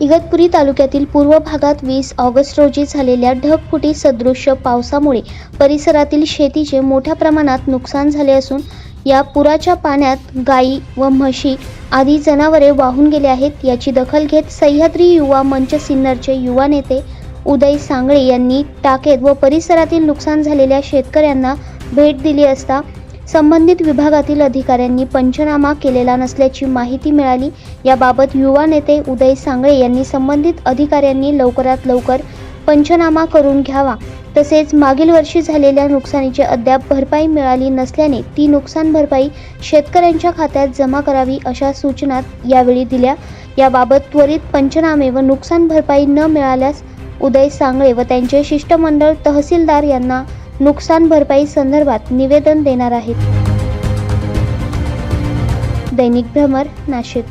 इगतपुरी तालुक्यातील पूर्व भागात वीस ऑगस्ट रोजी झालेल्या ढगफुटी सदृश्य पावसामुळे परिसरातील शेतीचे मोठ्या प्रमाणात नुकसान झाले असून या पुराच्या पाण्यात गायी व म्हशी आदी जनावरे वाहून गेले आहेत याची दखल घेत सह्याद्री युवा मंच सिन्नरचे युवा नेते उदय सांगळे यांनी टाकेत व परिसरातील नुकसान झालेल्या शेतकऱ्यांना भेट दिली असता संबंधित विभागातील अधिकाऱ्यांनी पंचनामा केलेला नसल्याची माहिती मिळाली. याबाबत युवा नेते उदय सांगळे यांनी संबंधित अधिकाऱ्यांनी लवकरात लवकर पंचनामा करून घ्यावा. तसेच मागील वर्षी झालेल्या नुकसानीची अद्याप भरपाई मिळाली नसल्याने ती नुकसान भरपाई शेतकऱ्यांच्या खात्यात जमा करावी अशा सूचना यावेळी दिल्या. याबाबत त्वरित पंचनामे व नुकसान भरपाई न मिळाल्यास उदय सांगळे व त्यांचे शिष्टमंडळ तहसीलदार यांना नुकसान भरपाई संदर्भात निवेदन देणार आहेत. दैनिक भ्रमर नाशिक.